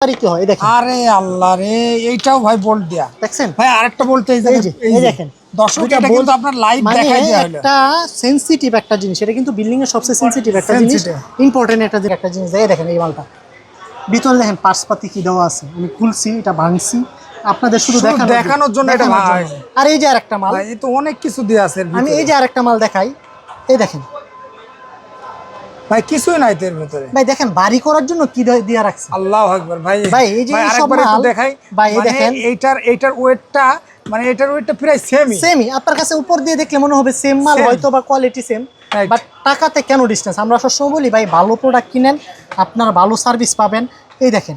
হয়? দেখেন। আরে আল্লাহ রে এইটাও ভাই বোল্ট দেয়া। দেখছেন? ভাই আরেকটা বলতে এই এই যে, এই এই যে। দেখেন। দর্শক এটা কিন্তু আপনার লাইভ মানে দেখাই দেয়া হলো। একটা সেনসিটিভ একটা জিনিস। এটা কিন্তু বিল্ডিং এর সবচেয়ে সেনসিটিভ একটা জিনিস। ইম্পর্টেন্ট একটা একটা জিনিস। এই দেখেন এই মালটা। ভিতরে দেখেন পার্টস পাতি কি দেওয়া আছে? আমি খুলছি এটা ভাঙছি। আপনাদের শুধু দেখানোর দেখানোর জন্য এটা আর এই যে আরেকটা মাল। এই তো অনেক কিছু দেয়া আছে আমি এই যে আরেকটা মাল দেখাই। এই দেখেন ভাই কিছুই নাই এর ভিতরে। ভাই দেখেন বাড়ি করার জন্য কি দিয়ে- রাখছে আল্লাহ আকবার ভাই। ভাই, এই যে আরেকবার একটু দেখাই। ভাই, এই মানে দেখেন। এইটার এইটার ওয়েটটা মানে এটার ওয়েটটা প্রায় সেমই সেমই আপনার কাছে উপর দিয়ে দেখলে মনে হবে সেম মাল হয়তো বা কোয়ালিটি সেম. বাট টাকাতে কেন ডিস্টেন্স আমরা সবসময় বলি ভাই ভালো প্রোডাক্ট কিনেন আপনার ভালো সার্ভিস পাবেন। এই দেখেন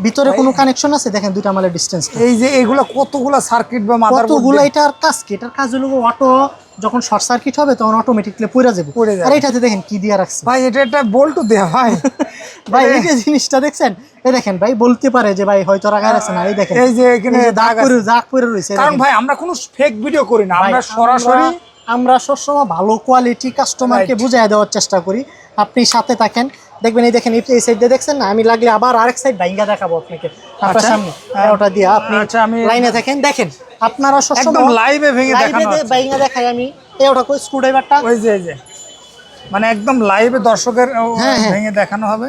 ভিতরে কোনো কানেকশন আছে? দেখেন দুইটা মালের ডিস্টেন্স এই যে এগুলা কতগুলো সার্কিট বা কতগুলো এটার কাজ কি? এটার কাজ হলো অটো যখন শর্ট সার্কিট হবে তখন অটোমেটিকলি পড়ে যাবে। পড়ে যাবে। আর এটাতে দেখেন কি দিয়ে রাখছে? ভাই এটা একটা বল্টু দেয়া ভাই। ভাই এই যে জিনিসটা দেখছেন? এই দেখেন ভাই বলতে পারে যে ভাই হয়তো রাখা রাখছে না। এই দেখেন। এই যে এখানে দাগ আছে। দাগ পরে রয়েছে কারণ ভাই আমরা কোনো ফেক ভিডিও করি না। আমরা সরাসরি আমরা- সবসময় ভালো কোয়ালিটি কাস্টমারকে. বুঝাই দেওয়ার চেষ্টা করি। আপনি সাথে থাকেন। দেখবেন এই দেখেন এই সাইড দিয়ে দেখছেন না? আমি লাগলে আবার আরেক সাইড ভাইঙ্গা দেখাবো আপনাকে। আপনার আচ্ছা। সামনে। হ্যাঁ, ওটা দিয়ে আপনি আচ্ছা, লাইনে থাকেন দেখেন। আপনারা একদম সবসময় লাইভে ভেঙে দেখানো। ভাইঙ্গা দেখাই আমি। এই ওটা কই? স্ক্রু ড্রাইভারটা ওই যে যে। মানে একদম লাইভে দর্শকের হ্যাঁ, হ্যাঁ। ভেঙে দেখানো হবে।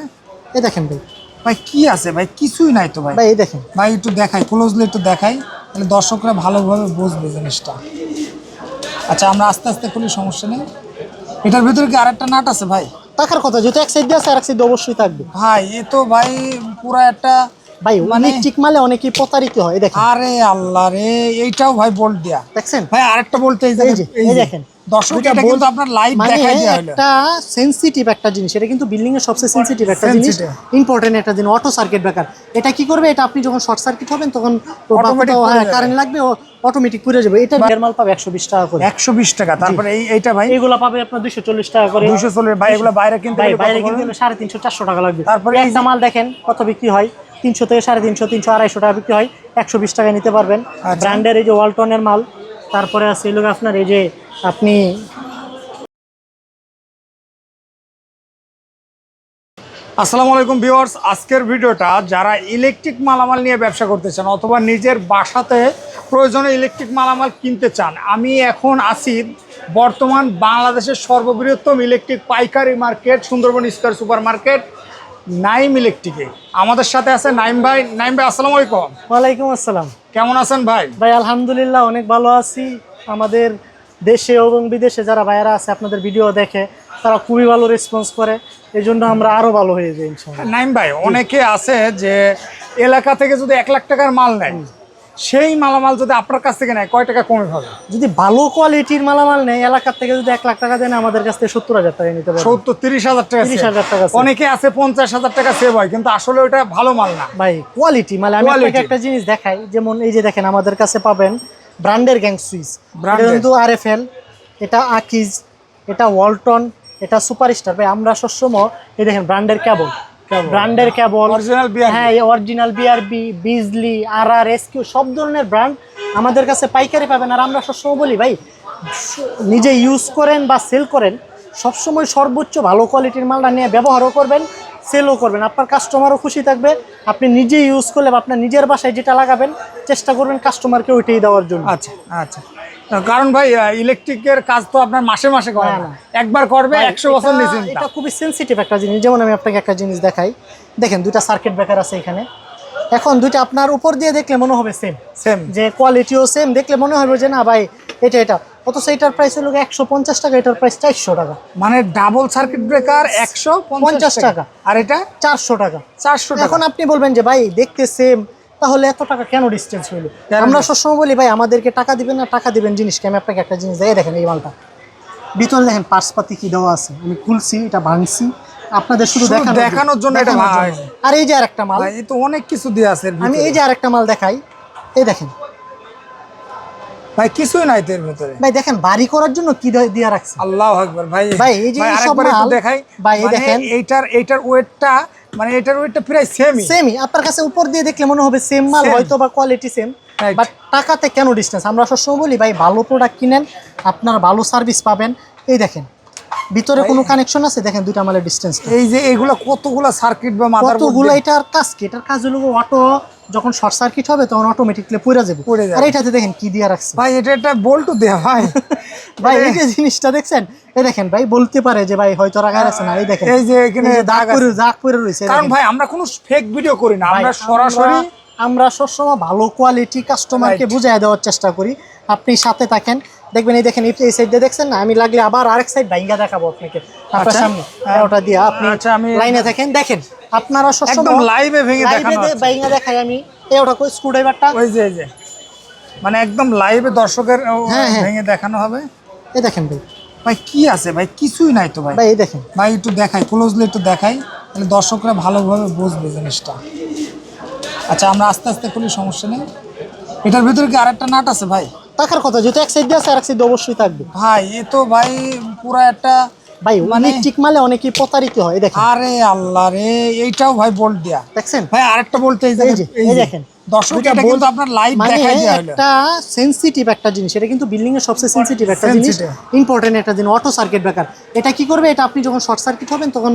এই দেখেন ভাই। ভাই কি আছে ভাই? কিছুই নাই তো ভাই। ভাই এই দেখেন। ভাই একটু দেখাই ক্লোজলি একটু দেখাই তাহলে দর্শকরা ভালোভাবে বুঝবে জিনিসটা। আচ্ছা আমরা আস্তে আস্তে খুলি সমস্যা নেই। এটার ভিতরে কি আরেকটা নাট আছে ভাই? টাকার কথা, যেহেতু এক সাইড দিয়ে আছে আর এক সাইড অবশ্যই থাকবে। ভাই, এ তো ভাই পুরো একটা ভাই মানে- মালে অনেকেই প্রতারিত হয় দেখেন। আরে আল্লাহ রে এইটাও ভাই বোল্ট দেয়া। দেখছেন? ভাই আরেকটা বলতে এই। দেখেন। দর্শক এটা কিন্তু আপনার লাইভ মানে দেখাই দেয়া হলো। একটা সেনসিটিভ একটা জিনিস। এটা কিন্তু বিল্ডিং এর সবচেয়ে সেনসিটিভ একটা জিনিস। ইম্পর্টেন্ট একটা জিনিস অটো সার্কিট ব্রেকার এটা কি করবে? এটা আপনি যখন শর্ট সার্কিট হবেন তখন। কারেন্ট লাগবে অটোমেটিক পুড়ে যাবে। এটা মাল পাবে একশো বিশ টাকা করে। একশো বিশ টাকা তারপরে এই এইটা ভাই? এইগুলো পাবে আপনার দুইশো চল্লিশ টাকা করে। দুইশো চল্লিশ ভাই এগুলো বাইরে কিনতে বাইরে? কিনতে গেলে সাড়ে তিনশো চারশো টাকা লাগবে। তারপরে এই একটা মাল দেখেন কত বিক্রি হয়। তিনশো থেকে সাড়ে তিনশো তিনশো আড়াইশো টাকা বিক্রি হয়। একশো বিশ টাকায় নিতে পারবেন। আচ্ছা। ব্র্যান্ডের এই যে ওয়ালটনের মাল তারপরে আছে এগুলো আপনার এই যে আপনি আসসালামু আলাইকুম ভিউয়ার্স আজকের ভিডিওটা যারা ইলেকট্রিক মালামাল নিয়ে ব্যবসা করতে চান অথবা নিজের বাসাতে প্রয়োজনে ইলেকট্রিক মালামাল কিনতে চান আমি এখন আছি বর্তমান বাংলাদেশের সর্ববৃহত্তম ইলেকট্রিক পাইকারি market Sundarban square super market. Naim ইলেকট্রিকে। আমাদের সাথে আছে নাইম ভাই। নাইম ভাই আসসালামু আলাইকুম। ওয়ালাইকুম আসসালাম। কেমন আছেন ভাই? ভাই আলহামদুলিল্লাহ অনেক ভালো আছি। আমাদের দেশে এবং বিদেশে যারা ভাইয়েরা আছে আপনাদের ভিডিও দেখে তারা খুবই ভালো রেসপন্স করে। এই জন্য আমরা আরও ভালো হয়ে যাই নাইম ভাই অনেকে আছে যে এলাকা থেকে যদি এক লাখ টাকার মাল নেয় সেই মালামাল যদি আপনার কাছ থেকে নেয় কয় টাকা কমে পাবে? যদি ভালো কোয়ালিটির মালামাল নেই এলাকার থেকে যদি এক লাখ টাকা দেন আমাদের কাছ থেকে সত্তর হাজার টাকা নিতে পারবেন সত্তর তিরিশ হাজার টাকা 30,000 টাকা save। save। অনেকে আছে পঞ্চাশ হাজার টাকা সেভ হয় কিন্তু আসলে ওটা ভালো মাল না। ভাই কোয়ালিটি মানে আমি আপনাকে একটা জিনিস দেখাই যেমন এই যে দেখেন আমাদের কাছে পাবেন ব্র্যান্ডের গ্যাং সুইচ। কিন্তু আর এফ এল এটা আকিজ এটা ওয়ালটন এটা সুপারস্টার ভাই আমরা সবসময় এই দেখেন ব্র্যান্ডের কেবল ব্র্যান্ডের কেবল BRB হ্যাঁ original BRB Bijli R R S Q সব ধরনের ব্র্যান্ড আমাদের কাছে পাইকারি পাবেন। আর আমরা সবসময় বলি ভাই নিজে ইউজ করেন বা সেল করেন সবসময় সর্বোচ্চ ভালো কোয়ালিটির মালটা নিয়ে ব্যবহারও করবেন সেলও করবেন। আপনার কাস্টমারও খুশি থাকবে। আপনি নিজে ইউজ করলে বা আপনার নিজের বাসায় যেটা লাগাবেন চেষ্টা করবেন কাস্টমারকে ওইটাই দেওয়ার জন্য। আচ্ছা আচ্ছা। কারণ ভাই ইলেকট্রিকের কাজ তো আপনার মাসে মাসে করে না, না। একবার করবে একশো বছর এটা- নিচে এটা খুবই সেনসিটিভ একটা জিনিস। যেমন আমি আপনাকে একটা জিনিস দেখাই। দেখেন দুইটা সার্কিট ব্রেকার আছে এখানে। এখন দুইটা আপনার উপর দিয়ে দেখলে মনে হবে সেম সেম যে কোয়ালিটিও সেম দেখলে মনে হবে যে না ভাই এটা এটা। অথচ এটার প্রাইস হলো একশো পঞ্চাশ টাকা এটার প্রাইস চারশো টাকা। মানে ডাবল সার্কিট ব্রেকার একশো পঞ্চাশ টাকা। টাকা। আর এটা? চারশো টাকা। চারশো এখন আপনি বলবেন যে ভাই দেখতে সেম তাহলে এত টাকা কেন ডিস্টেন্স হইল? আমরা সবসময় বলি ভাই আমাদেরকে টাকা দিবেন না টাকা দিবেন জিনিসকে আমি আপনাকে একটা জিনিস দেয়। দেখেন এই মালটা। ভিতরে দেখেন পার্টস পাতি কি দেওয়া আছে? আমি খুলছি এটা ভাঙছি। আপনাদের শুধু দেখানোর জন্য। এটা। আর এই যে আরেকটা মাল। এই তো অনেক কিছু দিয়ে আছে আমি এই যে আরেকটা মাল দেখাই। এই দেখেন। ভাই কিছুই নাই তো এর ভিতরে। ভাই দেখেন বাড়ি করার জন্য কি দিয়ে- দিয়ে রাখছে? আল্লাহ আকবার ভাই। ভাই, এই যে সব মাল, দেখাই। ভাই, এই মানে দেখেন। এইটার এইটার ওয়েটটা মানে এটার ওয়েটটা প্রায় সেমই সেমই আপনার কাছে উপর দিয়ে দেখলে মনে হবে সেম মাল হয়তো বা কোয়ালিটি সেম বাট টাকাতে কেন ডিস্টেন্স আমরা সবসময় বলি ভাই ভালো প্রোডাক্ট কিনেন আপনার ভালো সার্ভিস পাবেন। এই দেখেন ভিতরে কোনো কানেকশন আছে? দেখেন দুইটা মালের ডিস্টেন্স এই যে এগুলো কতগুলো সার্কিট বা কতগুলো এটার কাজ কি? এটার কাজ হলো অটো যখন শর্ট সার্কিট হবে তখন অটোমেটিকলি পড়ে যাবে। পড়ে যাবে। আর এটাতে দেখেন কি দিয়ে রাখছে। ভাই এটা একটা বল্টু দেয়া ভাই। ভাই এই যে জিনিসটা দেখছেন এই দেখেন ভাই বলতে পারে যে ভাই হয়তো রাখা আছে না এই দেখেন। এই যে এখানে দাগ দাগ রয়েছে কারণ ভাই আমরা কোনো ফেক ভিডিও করি না আমরা সরাসরি আমরা- সবসময় ভালো কোয়ালিটি কাস্টমারকে. বুঝাই দেওয়ার চেষ্টা করি। আপনি সাথে থাকেন। দেখবেন এই দেখেন এই সাইড দিয়ে দেখছেন না? আমি লাগলে আবার আরেক সাইড ভাইঙ্গা দেখাবো আপনাকে। আপনার আচ্ছা। সামনে। হ্যাঁ, ওটা দিয়ে আপনি আচ্ছা, আমি- লাইনে থাকেন। দেখেন আপনারা সবসময় লাইভে ভেঙে দেখানো দেখাই আমি এই ওটা কই? স্ক্রুড্রাইভারটা ওই যে মানে একদম লাইভে দর্শকের হ্যাঁ, হ্যাঁ। ভেঙে দেখানো হবে। এই দেখেন ভাই। ভাই কি আছে ভাই? কিছুই নাই তো ভাই। ভাই এই দেখেন। ভাই একটু দেখাই ক্লোজলি একটু দেখাই তাহলে দর্শকরা ভালোভাবে বুঝবে জিনিসটা। আচ্ছা আমরা আস্তে আস্তে খুলি সমস্যা নেই। এটার ভিতরে কি আরেকটা নাট আছে ভাই? টাকার কথা যেহেতু এক সাইড আছে আর এক সাইড অবশ্যই থাকবে। ভাই এ তো ভাই পুরো একটা ভাই মানে- ইলেকট্রিক মালে অনেকেই প্রতারিত হয় দেখেন। আরে আল্লাহ রে এইটাও ভাই বোল্ট দেয়া। দেখছেন? ভাই আরেকটা বলতে এই। দেখেন। দর্শক এটা কিন্তু আপনার লাইভ মানে দেখাই দেয়া হলো। একটা সেনসিটিভ একটা জিনিস। এটা কিন্তু বিল্ডিং এর সবচেয়ে সেনসিটিভ একটা জিনিস। ইম্পর্টেন্ট একটা জিনিস। অটো সার্কিট ব্রেকার এটা কি করবে? এটা আপনি যখন শর্ট সার্কিট হবেন তখন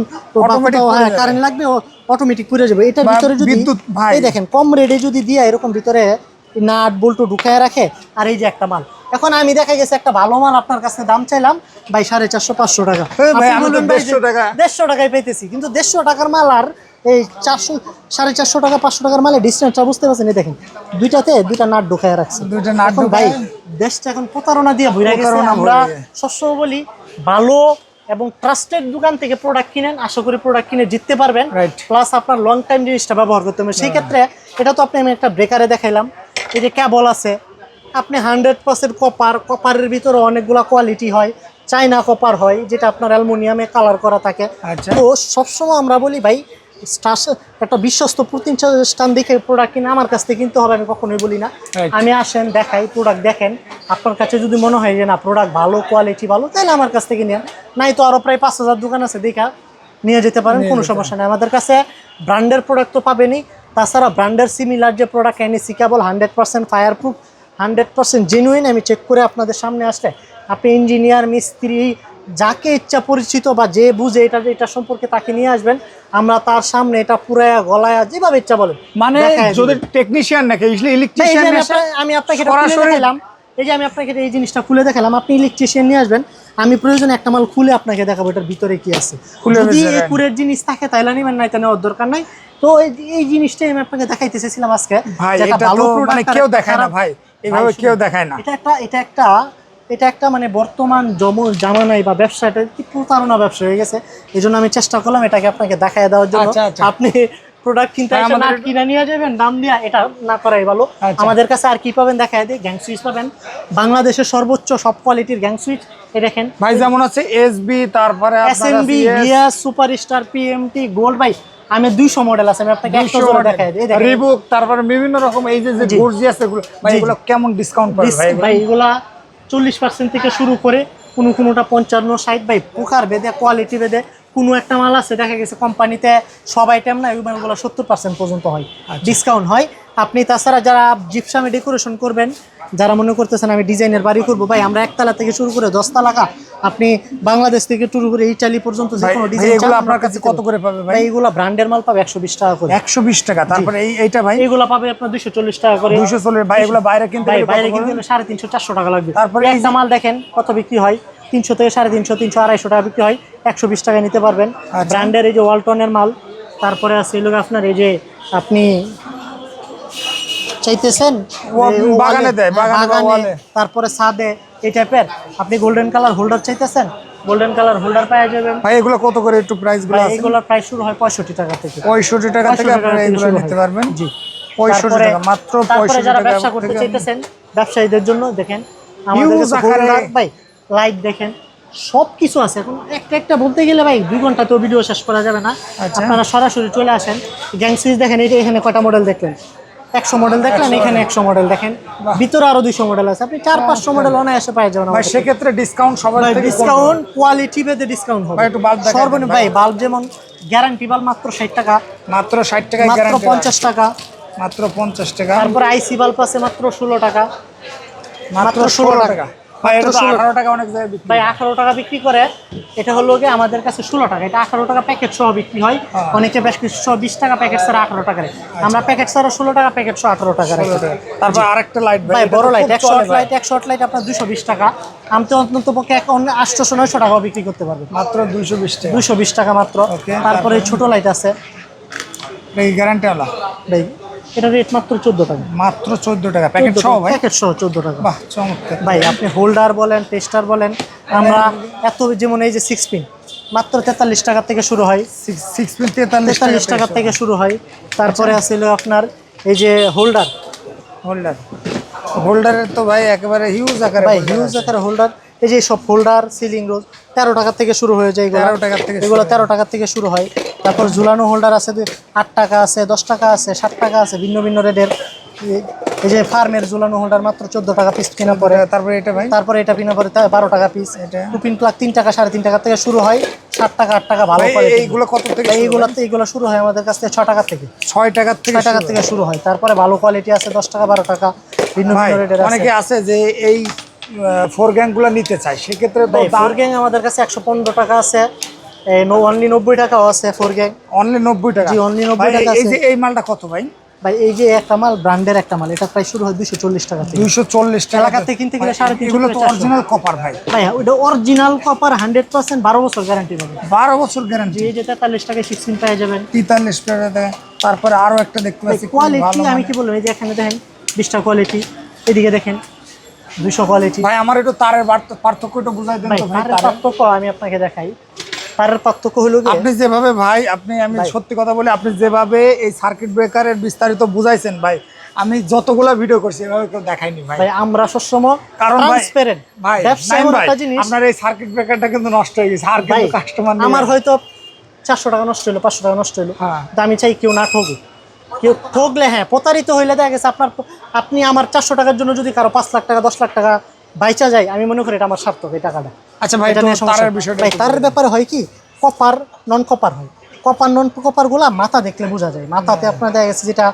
কারেন্ট লাগবে অটোমেটিক পুড়ে যাবে। এটার ভিতরে যদি এই দেখেন কম রেডে যদি দিয়ে এরকম ভিতরে নাট বল্টু ঢুকায় রাখে আর এই যে একটা মাল। এখন আমি দেখা গেছে একটা ভালো মাল আপনার কাছে দাম চাইলাম ভাই সাড়ে চারশো পাঁচশো টাকা। এই ভাই, আপনি আমি তো বলবেন ভাই যে 150 টাকা। দেড়শো টাকায় পেতেছি কিন্তু দেড়শো টাকার মাল আর এই চারশো সাড়ে চারশো টাকা পাঁচশো টাকার মালে ডিস্টেন্সটা বুঝতে পারছেন? এই দেখেন দুইটাতে দুইটা নাট ঢোকায় রাখছে। দুইটা নাট ভাই দেশটা এখন প্রতারণা দিয়ে ভরে গেছে। আমরা। সবসময় বলি ভালো এবং ট্রাস্টেড দোকান থেকে প্রোডাক্ট কিনেন আশা করি প্রোডাক্ট কিনে জিততে পারবেন। প্লাস আপনার লং টাইম জিনিসটা ব্যবহার করতে হবে। সেই ক্ষেত্রে এটা তো আপনি আমি একটা ব্রেকারে দেখাইলাম। এই যে ক্যাবল আছে আপনি হান্ড্রেড পার্সেন্ট কপার কপারের ভিতরে অনেকগুলা কোয়ালিটি হয় চাইনা কপার হয় যেটা আপনার অ্যালুমিনিয়ামে কালার করা থাকে। আচ্ছা। তো সবসময় আমরা বলি ভাই একটা বিশ্বস্ত প্রতিষ্ঠান দেখে প্রোডাক্ট কিনে আমার কাছ থেকে কিনতে হবে আমি কখনোই বলি না। Right. আমি আসেন দেখাই প্রোডাক্ট দেখেন। আপনার কাছে যদি মনে হয় যে না প্রোডাক্ট ভালো কোয়ালিটি ভালো তাহলে আমার কাছ থেকে নেন। নাই তো আরও প্রায় পাঁচ হাজার দোকান আছে দেখা নিয়ে যেতে পারেন কোনো সমস্যা নেই। আমাদের কাছে ব্র্যান্ডের প্রোডাক্ট তো পাবেনই তাছাড়া ব্র্যান্ডের সিমিলার যে প্রোডাক্ট এনেছি cable hundred percent fire proof hundred percent genuine আমি চেক করে আপনাদের সামনে আসলে আপনি ইঞ্জিনিয়ার মিস্ত্রি যাকে ইচ্ছা পরিচিত বা যে বুঝে এটা এটা সম্পর্কে তাকে নিয়ে আসবেন। আমরা তার সামনে এটা পুরায়া গলায়া যেভাবে ইচ্ছা বলেন মানে যদি টেকনিশিয়ান নাকি ইলেকট্রিশিয়ান আমি আপনাকে- এটা দেখালাম। এই যে আমি আপনাকে এই জিনিসটা খুলে দেখালাম আপনি ইলেকট্রিশিয়ান নিয়ে আসবেন। আমি প্রয়োজনে একটা মাল খুলে আপনাকে দেখাবো এটার ভিতরে কি আছে। যদি দেখাবেন। এই কুরের জিনিস থাকে তাহলে নিবেন না এটা নেওয়ার দরকার নাই। তো এই জিনিসটাই আমি আপনাকে দেখাইতে চেয়েছিলাম আজকে ভাই এটা ভালো মানে কেউ দেখায় না ভাই। এইভাবে কেউ দেখায় না। এটা একটা এটা একটা এটা একটা মানে বর্তমান জম জামানায় বা ব্যবসাটা কি প্রতারণা ব্যবসা হয়ে গেছে। এই জন্য আমি চেষ্টা করলাম এটাকে আপনাকে দেখায় দেওয়ার জন্য। আচ্ছা, আচ্ছা। আপনি প্রোডাক্ট কিনতে হ্যাঁ, এসে আমাদের নাট কিনা নিয়ে যাবেন দাম দিয়া এটা না করাই ভালো আচ্ছা। আমাদের কাছে আর কি পাবেন দেখায় দিই গ্যাং সুইচ পাবেন বাংলাদেশের সর্বোচ্চ সব কোয়ালিটির গ্যাং সুইচ এই দেখেন ভাই যেমন আছে এসবি তারপরে S M B VS superstar PMT gold ভাই আমি দুইশো মডেল আছে আমি আপনাকে জোড়া দেখাই দিই রিবুক তারপরে বিভিন্ন রকম এই যে যে জি। গর্জিয়াস এগুলো ভাই। এগুলো কেমন ডিসকাউন্ট পাবে ভাই এগুলো? এগুলা চল্লিশ পার্সেন্ট থেকে শুরু করে কোনো কোনোটা পঞ্চান্ন ষাট ভাই প্রকার বেদে কোয়ালিটি বেদে কোনো একটা মাল আছে দেখা গেছে কোম্পানিতে সব আইটেম না ওই মালগুলো সত্তর পার্সেন্ট পর্যন্ত হয়। আচ্ছা। ডিসকাউন্ট হয়। আপনি তাছাড়া যারা জিপসামে ডেকোরেশন করবেন যারা মনে করতেছেন আমি ডিজাইনের বাড়ি করব ভাই আমরা একতলা থেকে শুরু করে দশতলা কা আপনি বাংলাদেশ থেকে শুরু করে ইটালি পর্যন্ত যে কোনো ডিজাইন এগুলো আপনার কাছে কত করে পাবে ভাই? এগুলো ব্র্যান্ডের মাল পাবে একশো বিশ টাকা করে। একশো বিশ টাকা তারপরে এই এইটা ভাই? এগুলো পাবে আপনার দুইশো চল্লিশ টাকা করে। দুইশো চল্লিশ ভাই এগুলো বাইরে কিনতে বাইরে? কিনতে সাড়ে তিনশো চারশো টাকা লাগবে। তারপরে একটা মাল দেখেন কত বিক্রি হয়। তিনশো থেকে সাড়ে তিনশো তিনশো আড়াইশো টাকা বিক্রি হয়। একশো বিশ টাকায় নিতে পারবেন। আচ্ছা। ব্র্যান্ডের এই যে ওয়ালটনের মাল তারপরে আছে এগুলো আপনার এই যে আপনি চাইতেছেন বাগানে দেয়, বাগানে তারপরে ছাদে এই টাইপের। আপনি গোল্ডেন কালার হোল্ডার চাইতেছেন? গোল্ডেন কালার হোল্ডার পাওয়া যাবেন ভাই এগুলো কত করে একটু প্রাইসগুলো আছে? এগুলোর প্রাইস শুরু হয় পঁয়ষট্টি টাকা থেকে। পঁয়ষট্টি টাকা থেকে 65 আপনারা এগুলো নিতে পারবেন। জি। পঁয়ষট্টি তারপরে- টাকা মাত্র তারপরে পঁয়ষট্টি যারা ব্যবসা করতে চাইতেছেন ব্যবসায়ীদের জন্য দেখেন আমাদের কাছে ভাই লাইট দেখেন সব কিছু আছে। এখন একটা একটা বলতে গেলে ভাই দুই ঘণ্টা তো ভিডিও শেষ করা যাবে না। আচ্ছা। আপনারা সরাসরি চলে আসেন। গ্যাং সুইচ দেখেন এটা এখানে কটা মডেল দেখলেন? একশো মডেল দেখলেন এখানে একশো মডেল দেখেন। ভিতরে আরও দুইশো মডেল আছে। আপনি চার পাঁচশো মডেল অনায়াসে পাই যাবেন সেক্ষেত্রে ডিসকাউন্ট সবার ডিসকাউন্ট কোয়ালিটি বেদে ডিসকাউন্ট হবে। ভাই, একটু দেখান সর্বনিম্ন ভাই। বাল্ব যেমন গ্যারান্টি বাল্ব মাত্র ষাট টাকা। মাত্র ষাট টাকায় মাত্র পঞ্চাশ টাকা। মাত্র পঞ্চাশ টাকা। তারপরে আইসি বাল্ব আছে মাত্র ষোলো টাকা। মাত্র ষোলো টাকা। ভাই এটা টাকা অনেক জায়গায় বিক্রি ভাই আঠারো টাকা বিক্রি করে এটা হলো গিয়ে আমাদের কাছে ষোলো টাকা। এটা আঠারো টাকা প্যাকেট সহ বিক্রি হয়। হ্যাঁ। অনেকে বেশ কিছু সহ বিশ টাকা প্যাকেট ছাড়া টাকা রে। আমরা প্যাকেট ছাড়া ষোলো টাকা প্যাকেট সহ টাকা রাখি। তারপর আরেকটা লাইট ভাই বড় লাইট। লাইট লাইট আপনার দুশো বিশ টাকা। আমি তো অন্তত পক্ষে টাকাও বিক্রি করতে পারবেন মাত্র দুইশো বিশ টাকা। দুশো বিশ টাকা মাত্র। তারপরে ছোট লাইট আছে। এই ভাই এটা রেট মাত্র চোদ্দ টাকা। মাত্র চোদ্দ টাকা। প্যাকেট সহ প্যাকেট সহ চোদ্দ টাকা। বাহ চমৎকার। ভাই আপনি হোল্ডার বলেন টেস্টার বলেন আমরা এত যেমন এই যে সিক্স পিন মাত্র তেতাল্লিশ টাকা থেকে শুরু হয়। সিক্স পিন তেতাল্লিশ টাকা থেকে শুরু হয়। তারপরে আছিল আপনার এই যে হোল্ডার হোল্ডার হোল্ডারের তো ভাই একেবারে হিউজ আকারে ভাই হিউজ। আকারে হোল্ডার এই যে সব হোল্ডার সিলিং রোজ তেরো টাকা থেকে শুরু হয়ে যায় 13 টাকা থেকে এগুলো তেরো টাকা থেকে শুরু হয়। তারপর ঝুলানো হোল্ডার আছে আট টাকা আছে দশ টাকা আছে ষাট টাকা আছে ভিন্ন ভিন্ন রেটের। এই যে ফার্মের ঝুলানো হোল্ডার মাত্র চোদ্দ টাকা পিস কিনা পরে। তারপরে এটা ভাই? তারপরে এটা কিনা পরে বারো টাকা পিস এটা? টু পিন প্লাগ তিন টাকা সাড়ে তিন টাকা থেকে শুরু হয়। ষাট টাকা আট টাকা ভালো কোয়ালিটি এইগুলো কত থেকে এইগুলো এইগুলো শুরু হয় আমাদের কাছ থেকে ছ টাকা থেকে। ছয় টাকা থেকে ছয় টাকা থেকে শুরু হয়। তারপরে ভালো কোয়ালিটি আছে দশ টাকা বারো টাকা ভিন্ন ভিন্ন রেটের আছে। অনেকে আছে যে এই ফোর গ্যাংগুলো নিতে চায়। সেক্ষেত্রে ফোর গ্যাং আমাদের কাছে একশো পনেরো টাকা আছে। অনলি নব্বই টাকাও আছে ফোর গ্যাং অনলি নব্বই টাকা? জি, only 90 টাকা এই যে এই মালটা কত ভাই? ভাই এই যে একটা মাল ব্র্যান্ডের একটা মাল এটা প্রায় শুরু হয় চল্লিশ টাকা দুইশো চল্লিশ টাকা থেকে। কিনতে গেলে সাড়ে তিনশো এগুলো তো অরিজিনাল কপার ভাই। ভাই ওইটা অরিজিনাল কপার হান্ড্রেড পার্সেন্ট বারো বছর গ্যারান্টি পাবেন বারো বছর গ্যারান্টি এই যে তেতাল্লিশ টাকায় সিক্সটিন পেয়ে যাবেন। তেতাল্লিশ টাকা তারপরে আরও একটা দেখতে পাচ্ছি কোয়ালিটি আমি কি বলব এই যে এখানে দেখেন বিশটা কোয়ালিটি এদিকে দেখেন দুশো কোয়ালিটি ভাই আমার একটু তারের পার্থ- পার্থক্যটা বুঝাই দেন তো ভাই। পার্থক্য আমি আপনাকে দেখাই। তারের পার্থক্য হলো আপনি যেভাবে ভাই আপনি আমি সত্যি কথা বলি আপনি যেভাবে এই সার্কিট ব্রেকারের বিস্তারিত বুঝাইছেন ভাই আমি যতগুলা ভিডিও করছি এভাবে কেউ দেখাইনি ভাই। ভাই আমরা সবসময় কারণ ট্রান্সপারেন্ট ভাই একটা জিনিস আপনার এই সার্কিট ব্রেকারটা কিন্তু নষ্ট হয়ে গেছে আর কিন্তু কাস্টমার আমার হয়তো চারশো টাকা নষ্ট হলো পাঁচশো টাকা নষ্ট হলো হ্যাঁ। আমি চাই কেউ না ঠকুক কেউ ঠকলে হ্যাঁ প্রতারিত হইলে দেখা গেছে আপনার আপনি আমার চারশো টাকার জন্য যদি কারও পাঁচ লাখ টাকা দশ লাখ টাকা বাইচা যায় আমি মনে করি এটা আমার সার্থক এই টাকাটা। আচ্ছা ভাই এটা নিয়ে সমস্যা তারের বিষয়টা ভাই তারের ব্যাপারে হয় কি কপার নন কপার হয়। কপার নন কপারগুলা মাথা দেখলে বোঝা যায়। মাথাতে আপনার দেখা গেছে যেটা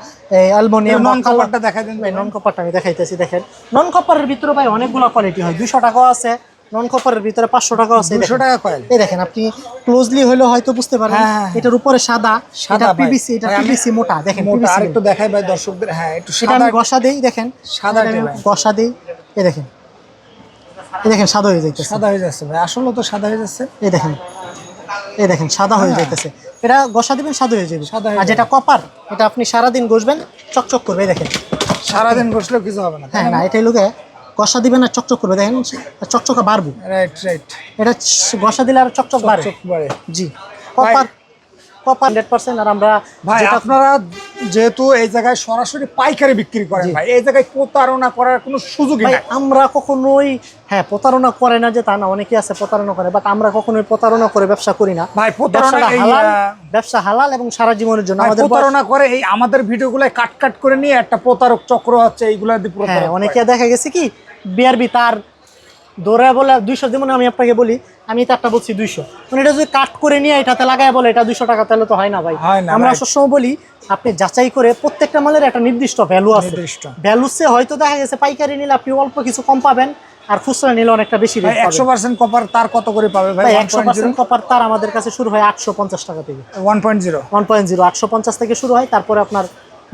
অ্যালমোনিয়াম নন কপারটা দেখা দেন ভাই নন কপারটা আমি দেখাইতেছি দেখেন। নন কপারের ভিতরে ভাই অনেকগুলো কোয়ালিটি হয়। দুশো টাকাও আছে নন কপারের ভিতরে পাঁচশো টাকাও আছে। দুশো টাকা কয়েল এই দেখেন আপনি ক্লোজলি হলে হয়তো বুঝতে পারবেন হ্যাঁ, হ্যাঁ। এটার উপরে সাদা সাদা। পিভিসি এটা পিভিসি মোটা দেখেন মোটা আর একটু দেখাই ভাই দর্শকদের হ্যাঁ একটু সাদা গসা দেই দেখেন। সাদা। গসা দেই এই দেখেন। এই দেখেন সাদা হয়ে যাইতেছে। সাদা হয়ে যাচ্ছে ভাই। আসলে তো সাদা হয়ে যাচ্ছে। এই দেখেন এই দেখেন সাদা হয়ে যাইতেছে। এটা গসা দিবেন সাদা হয়ে যাবে। হ্যাঁ। সাদা আর যেটা কপার এটা আপনি সারাদিন ঘষবেন চকচক করবে এই দেখেন। সারাদিন বসলেও কিছু হবে না হ্যাঁ না? এটাই লোকে গসা দিবেন আর চকচক করবে দেখেন চকচকা বাড়বে। রাইট রাইট এটা গসা দিলে আর চকচক বাড়ে। জি। কপার কপার হান্ড্রেড পার্সেন্ট আর আমরা ভাই আপনারা যেহেতু এই জায়গায় সরাসরি পাইকারি বিক্রি করেন ভাই এই জায়গায় প্রতারণা করার কোনো নাই। আমরা কখনোই হ্যাঁ প্রতারণা করে না যে তা না অনেকে আছে প্রতারণা করে বাট আমরা কখনোই প্রতারণা করে ব্যবসা করি না। ভাই প্রতারণা হালাল ব্যবসা হালাল এবং সারা জীবনের জন্য আমাদের প্রতারণা করে এই আমাদের ভিডিওগুলো কাট কাট করে নিয়ে একটা প্রতারক চক্র হচ্ছে এইগুলা দিয়ে হ্যাঁ অনেকে দেখা গেছে কি বিআরবি তার দৌড়ায় বলে দুইশো যেমন আমি আপনাকে বলি আমি তারটা বলছি দুইশো। মানে এটা যদি কাট করে নিয়ে এটাতে লাগায় বলে এটা দুইশো টাকা তাহলে তো হয় না ভাই। আমরা সবসময় বলি আপনি যাচাই করে প্রত্যেকটা মালের একটা নির্দিষ্ট ভ্যালু আছে। নির্দিষ্ট। ভ্যালুসে হয়তো দেখা গেছে পাইকারি নিলে আপনি অল্প কিছু কম পাবেন আর খুচরা নিলে অনেকটা বেশি রেট একশো পার্সেন্ট কপার তার কত করে পাবে ভাই? ভাই একশো পার্সেন্ট কপার তার আমাদের কাছে শুরু হয় আটশো পঞ্চাশ টাকা থেকে। One point zero one point zero আটশো পঞ্চাশ থেকে শুরু হয় তারপরে আপনার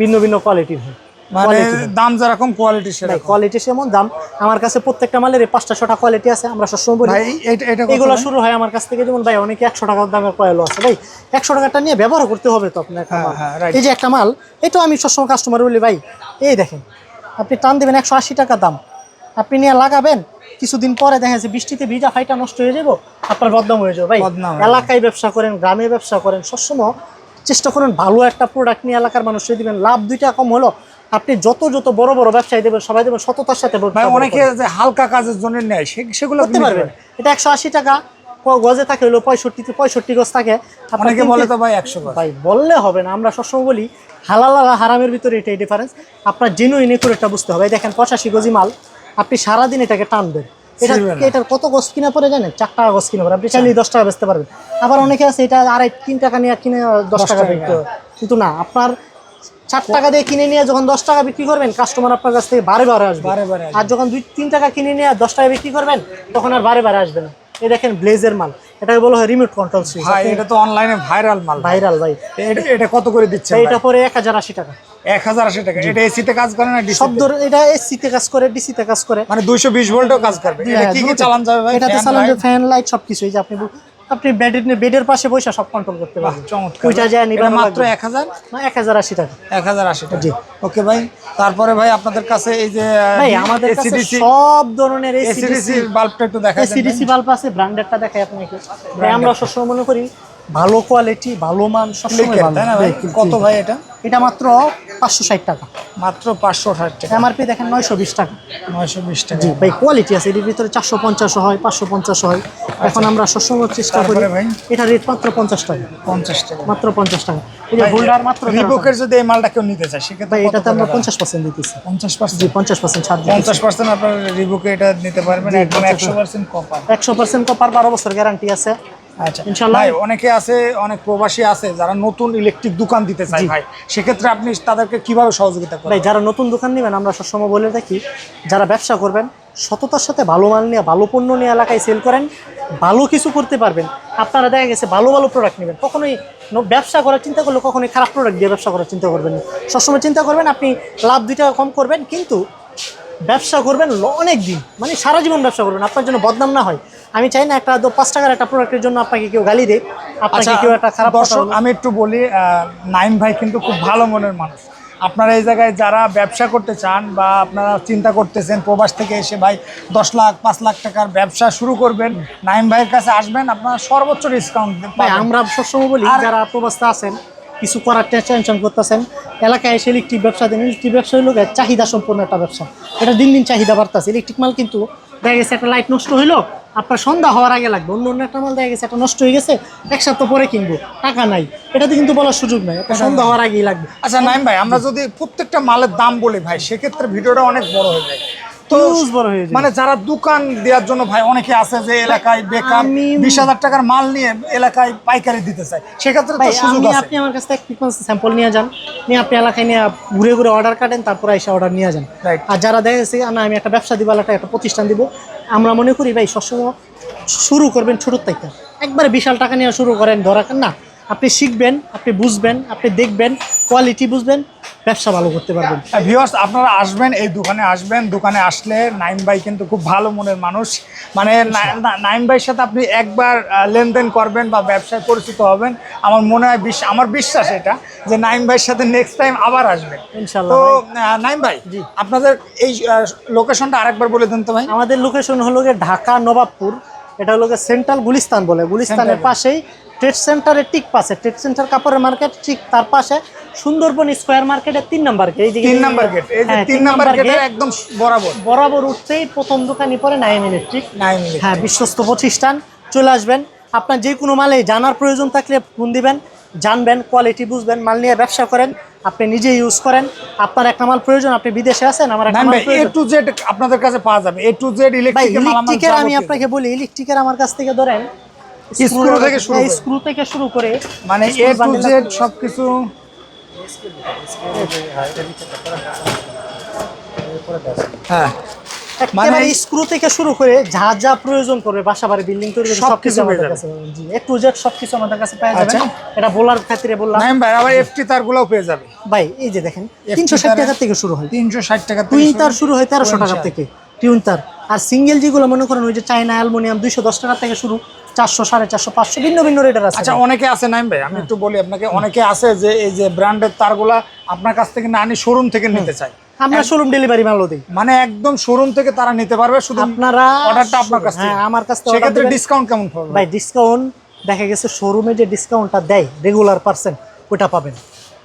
ভিন্ন ভিন্ন কোয়ালিটির হয়। মানে দাম যেরকম কোয়ালিটি সেরকম। কোয়ালিটি সেমন দাম। আমার কাছে প্রত্যেকটা মালের পাঁচটা ছটা কোয়ালিটি আছে আমরা সবসময় বলি। এগুলো শুরু হয় আমার কাছ থেকে যেমন ভাই অনেকে একশো টাকার দামের কয়েলও আছে। ভাই একশো টাকাটা নিয়ে ব্যবহার করতে হবে তো আপনার হ্যাঁ। হ্যাঁ. এই যে একটা মাল এটাও আমি সবসময় কাস্টমার বলি ভাই এই দেখেন আপনি টান দেবেন একশো আশি টাকা দাম। আপনি নিয়ে লাগাবেন কিছুদিন পরে দেখা যাচ্ছে বৃষ্টিতে ভিজা ফাইটা নষ্ট হয়ে যাব আপনার বদনাম হয়ে যাবে। ভাই এলাকায় ব্যবসা করেন গ্রামে ব্যবসা করেন সবসময় চেষ্টা করেন ভালো একটা প্রোডাক্ট নিয়ে এলাকার মানুষকে দিবেন। লাভ দুইটা কম হলো আপনি যত যত বড় বড় ব্যবসায়ী দেবেন সবাই দেবেন সততার সাথে অনেকে যে হালকা কাজের জন্য নেয় সেগুলো করতে পারবেন। এটা একশো আশি টাকা গজে থাকে হলো পঁয়ষট্টি পঁয়ষট্টি গজ থাকে। তিন বলে তো ভাই একশো ভাই বললে হবে না। আমরা সবসময় বলি হালাল আর হারামের ভিতরে এটাই ডিফারেন্স আপনার জেনুইন এটা বুঝতে হবে। দেখেন পঁচাশি গজি মাল। আপনি সারাদিন এটাকে টানবেন। এটা এটার কত গজ কিনা পরে জানেন? চার টাকা গজ কিনা পরে আপনি চাইলে দশ টাকা বেচতে পারবেন। আবার অনেকে আছে এটা আড়াই তিন টাকা নিয়ে কিনে দশ টাকা টাকা। বিক্রি কিন্তু না আপনার চার টাকা দিয়ে কিনে নিয়ে যখন দশ টাকা বিক্রি করবেন কাস্টমার আপনার কাছ থেকে বারে বারে আসবে। বারে বারে আর যখন দুই তিন টাকা কিনে নিয়ে দশ টাকা বিক্রি করবেন তখন আর বারে বারে আসবে না। এই দেখেন ব্লেজের মাল। এটাকে বলা হয় রিমোট কন্ট্রোল সুইচ ভাই এটা তো অনলাইনে ভাইরাল মাল ভাইরাল ভাই। এটা এটা কত করে দিচ্ছে এটা পরে এক হাজার আশি টাকা। এক হাজার আশি টাকা। এটা এসিতে কাজ করে না সব? ধরে এটা এসিতে কাজ করে ডিসিতে কাজ করে। মানে দুইশো বিশ ভোল্টও কাজ করবে। এটা কি কি চালান যাবে ভাই? এটাতে চালান light? ফ্যান লাইট সবকিছু। এই যে আপনি আপনি বেডের বেডের পাশে বসে সব কন্ট্রোল করতে পারবেন। চমৎকার। ওইটা যায় এটা মাত্র। এক হাজার? না এক হাজার আশি টাকা। এক হাজার আশি টাকা। জি। ওকে ভাই তারপরে ভাই আপনাদের কাছে এই যে ভাই আমাদের কাছে সব ধরনের এসিডিসি বাল্বটা একটু দেখা এসিডিসি বাল্ব আছে ব্র্যান্ডেডটা দেখাই আপনাকে। ভাই আমরা সবসময় মনে করি ভালো কোয়ালিটি ভালো মান সবসময় ক্লিকের ভালো তাই না ভাই? ভাই, কত ভাই এটা? এটা মাত্র পাঁচশো ষাট টাকা। মাত্র পাঁচশো ষাট টাকা। এমআরপি দেখেন নয়শো বিশ টাকা। নয়শো বিশ টাকা। জি ভাই কোয়ালিটি আছে। এর ভিতরে চারশো পঞ্চাশ হয় পাঁচশো পঞ্চাশ হয়। এখন আমরা সবসময় চেষ্টা করি ভাই? এটা রেট মাত্র পঞ্চাশ টাকা। পঞ্চাশ টাকা। মাত্র পঞ্চাশ টাকা। এই যে হোল্ডার মাত্র রিবুকের যদি এই মালটা কেউ নিতে চায় সেক্ষেত্রে এটাতে আমরা পঞ্চাশ পার্সেন্ট দিতেছি। পঞ্চাশ পার্সেন্ট জি পঞ্চাশ পার্সেন্ট ছাড় পঞ্চাশ পার্সেন্ট আপনার রিবুকে এটা নিতে পারবেন একদম একশো পার্সেন্ট কপার একশো পার্সেন্ট কপার বারো বছর গ্যারান্টি আছে। আচ্ছা। ভাই অনেকে আছে অনেক প্রবাসী আছে যারা নতুন ইলেকট্রিক দোকান দিতে চায় ভাই। সেক্ষেত্রে আপনি তাদেরকে কীভাবে সহযোগিতা করেন ভাই যারা নতুন দোকান নেবেন আমরা সবসময় বলে থাকি যারা ব্যবসা করবেন সততার সাথে ভালো মাল নিয়ে ভালো পণ্য নিয়ে এলাকায় সেল করেন ভালো কিছু করতে পারবেন। আপনারা দেখা গেছে ভালো ভালো প্রোডাক্ট নেবেন। কখনোই ব্যবসা করার চিন্তা করলে কখনোই খারাপ প্রোডাক্ট দিয়ে ব্যবসা করার চিন্তা করবেন না। সবসময় চিন্তা করবেন আপনি লাভ দুই টাকা কম করবেন কিন্তু ব্যবসা করবেন অনেক দিন। মানে সারা জীবন ব্যবসা করবেন আপনার জন্য বদনাম না হয়। আমি চাই না একটা পাঁচ টাকার একটা প্রোডাক্টের জন্য আপনাকে কেউ গালি দেয় আপনাকে আচ্ছা কেউ একটা খারাপ দর্শক আমি একটু বলি নাইম ভাই কিন্তু খুব ভালো মনের মানুষ। আপনারা এই জায়গায় যারা ব্যবসা করতে চান বা আপনারা চিন্তা করতেছেন প্রবাস থেকে এসে ভাই দশ লাখ পাঁচ লাখ টাকার ব্যবসা শুরু করবেন নাইম ভাইয়ের কাছে আসবেন আপনারা সর্বোচ্চ ডিসকাউন্ট ভাই আমরা সবসময় বলি যারা প্রবাস্তা আছেন কিছু করার টেনশন করতেছেন এলাকায় এসে ইলেকট্রিক ব্যবসা দেন। ইলেকট্রিক ব্যবসা হলো চাহিদা সম্পন্ন একটা ব্যবসা। এটা দিন দিন চাহিদা বাড়তেছে। ইলেকট্রিক মাল কিন্তু দেখা গেছে একটা লাইট নষ্ট হইল আপনার সন্ধ্যা হওয়ার আগে লাগবে। অন্য অন্য একটা মাল দেখা গেছে একটা নষ্ট হয়ে গেছে এক সপ্তাহ পরে কিনবো। টাকা নাই। এটাতে কিন্তু বলার সুযোগ নাই একটা সন্ধ্যা হওয়ার আগেই লাগবে। আচ্ছা নাইম ভাই আমরা যদি প্রত্যেকটা মালের দাম বলি ভাই সেক্ষেত্রে ভিডিওটা অনেক বড় হয়ে যায়। মানে যারা দোকান দেওয়ার জন্য ভাই অনেকে আছে যে এলাকায় বেকার বিশ হাজার টাকার মাল নিয়ে এলাকায় পাইকারি দিতে চায়। সেক্ষেত্রে তো সুযোগ আছে। আপনি আমার কাছ থেকে স্যাম্পল নিয়ে যান। নিয়ে আপনি এলাকায় নিয়ে ঘুরে ঘুরে অর্ডার কাটেন তারপরে এসে অর্ডার নিয়ে যান. আর যারা দেখা গেছে না আমি একটা ব্যবসা দিব একটা একটা প্রতিষ্ঠান দিব। আমরা মনে করি ভাই সবসময় শুরু করবেন ছোটোর থেকে। একবারে বিশাল টাকা নিয়ে শুরু করেন ধরা না আপনি শিখবেন আপনি বুঝবেন আপনি দেখবেন কোয়ালিটি বুঝবেন ব্যবসা ভালো করতে পারবেন। ভিউয়ার্স আপনারা আসবেন এই দোকানে আসবেন দোকানে আসলে নাইম ভাই কিন্তু খুব ভালো মনের মানুষ। মানে না- নাইম ভাইয়ের সাথে আপনি একবার লেনদেন করবেন বা ব্যবসায় পরিচিত হবেন আমার মনে হয় বিশ্বাস আমার বিশ্বাস এটা যে নাইম ভাইয়ের সাথে নেক্সট টাইম আবার আসবেন। ইনশাল্লাহ তো নাইম ভাই আপনাদের এই লোকেশনটা আরেকবার বলে দেন তো ভাই। আমাদের লোকেশন হলো ঢাকা নবাবপুর। এটা হলো সেন্ট্রাল গুলিস্তান বলে। গুলিস্তানের পাশেই ট্রেড সেন্টারের ঠিক পাশে। ট্রেড সেন্টার কাপড়ের মার্কেট ঠিক তার পাশে সুন্দরবন স্কোয়ার মার্কেটের তিন নাম্বার গেট এই যে তিন নাম্বার গেট এই যে হ্যাঁ, তিন নাম্বার গেটের একদম বরাবর। বরাবর উঠতেই প্রথম দোকানই পরে নাইম ইলেকট্রিক নাইম হ্যাঁ বিশ্বস্ত প্রতিষ্ঠান। চলে আসবেন। আপনার যে কোনো মালে জানার প্রয়োজন থাকলে ফোন দিবেন জানবেন কোয়ালিটি বুঝবেন মাল নিয়ে ব্যবসা করেন। আপনি নিজে ইউজ করেন আপনার একটা মাল প্রয়োজন আপনি বিদেশে আছেন আমার একটা মাল এ টু জেড আপনাদের কাছে পাওয়া যাবে এ টু জেড ইলেকট্রিকের আমি আপনাকে বলি ইলেকট্রিকের আমার কাছ থেকে ধরেন স্ক্রু থেকে শুরু করে। স্ক্রু থেকে শুরু করে মানে এ টু জেড সবকিছু হ্যাঁ একেবারে স্ক্রু থেকে শুরু করে যা যা প্রয়োজন করবে বাসা বাড়ি বিল্ডিং তৈরি করতে সবকিছু আমাদের কাছে জি এ টু জেড সবকিছু আমাদের কাছে পাওয়া যাবেন আচ্ছা। এটা বলার ক্ষেত্রে বললাম নাইম ভাই আবার এফটি তারগুলোও পেয়ে যাবে। ভাই এই যে দেখেন তিনশো ষাট টাকা থেকে শুরু হয়। তিনশো ষাট টাকা থেকে টুইন তার শুরু হয় তেরোশো টাকা। থেকে। টিউন তার। আর সিঙ্গেল যেগুলো মনে করেন ওই যে চায়না অ্যালমোনিয়াম দুইশো দশ টাকা থেকে শুরু। চারশো সাড়ে চারশো পাঁচশো ভিন্ন ভিন্ন রেটের আছে আচ্ছা অনেকে আছে নাইম ভাই আমি একটু বলি আপনাকে অনেকে আছে যে এই যে ব্র্যান্ডের তারগুলা আপনার কাছ থেকে না আনি শোরুম থেকে নিতে চাই আমরা শোরুম ডেলিভারি মালও দিই মানে একদম শোরুম থেকে তারা নিতে পারবে শুধু আপনারা অর্ডারটা আপনার কাছ থেকে। হ্যাঁ আমার কাছ থেকে সেক্ষেত্রে ডিসকাউন্ট কেমন পাবে ভাই ডিসকাউন্ট দেখা গেছে শোরুমে যে ডিসকাউন্টটা দেয় রেগুলার পার্সেন্ট ওটা পাবেন।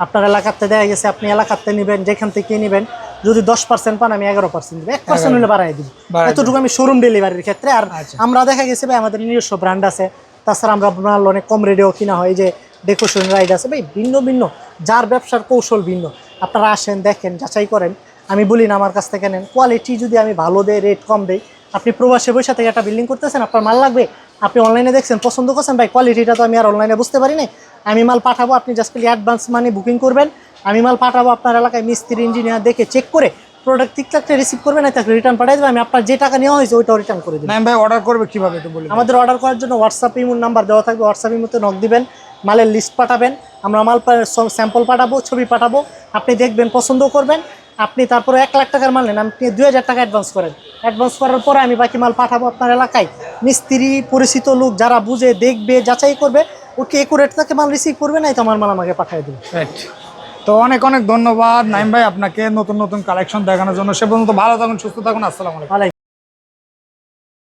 আপনার এলাকাতে দেখা গেছে আপনি এলাকাতে নেবেন যেখান থেকে নেবেন যদি দশ পার্সেন্ট পান আমি এগারো পার্সেন্ট দিব। এক পার্সেন্ট হলে বাড়াই দিব। এতটুকু আমি শোরুম ডেলিভারির ক্ষেত্রে। আর আচ্ছা। আমরা দেখা গেছে ভাই আমাদের নিজস্ব ব্র্যান্ড আছে। তাছাড়া আমরা মাল অনেক কম রেডিও কিনা হয়। যে ডেকোরেশন রাইড আছে ভাই ভিন্ন ভিন্ন। যার ব্যবসার কৌশল ভিন্ন। আপনারা আসেন দেখেন যাচাই করেন। আমি বলি না আমার কাছ থেকে নেন। কোয়ালিটি যদি আমি ভালো দেই রেট কম দেই আপনি প্রবাসে বসে থেকে একটা বিল্ডিং করতেছেন আপনার মাল লাগবে। আপনি অনলাইনে দেখছেন পছন্দ করছেন ভাই কোয়ালিটিটা তো আমি আর অনলাইনে বুঝতে পারি না আমি মাল পাঠাবো আপনি জাস্ট খালি অ্যাডভান্স মানে বুকিং করবেন। আমি মাল পাঠাবো আপনার এলাকায় মিস্ত্রি ইঞ্জিনিয়ার দেখে চেক করে প্রোডাক্ট ঠিক থাকলে রিসিভ করবে না তাকে রিটার্ন পাঠিয়ে দেবে। আমি আপনার যে টাকা নেওয়া হয়েছে ওইটাও রিটার্ন করে দেবেন ভাই অর্ডার করবে কীভাবে একটু বলি আমাদের অর্ডার করার জন্য হোয়াটসঅ্যাপ ইমোর নাম্বার দেওয়া থাকবে। হোয়াটসঅ্যাপ ইমোতে নক দিবেন মালের লিস্ট পাঠাবেন। আমরা মাল স্যাম্পল পাঠাবো ছবি পাঠাবো। আপনি দেখবেন পছন্দ করবেন। আপনি তারপরে এক লাখ টাকার মাল নেন আপনি দুই হাজার টাকা অ্যাডভান্স করেন। অ্যাডভান্স করার পরে আমি বাকি মাল পাঠাবো আপনার এলাকায়। মিস্ত্রি পরিচিত লোক যারা বুঝে দেখবে যাচাই করবে ওকে একুরেট থেকে মাল রিসিভ করবে না তো আমার মাল আমাকে পাঠিয়ে দেবে। Right. তো অনেক অনেক ধন্যবাদ নাইম ভাই, আপনাকে নতুন নতুন কালেকশন দেখানোর জন্য। সে পর্যন্ত ভালো থাকুন, সুস্থ থাকুন আসসালামাইকুম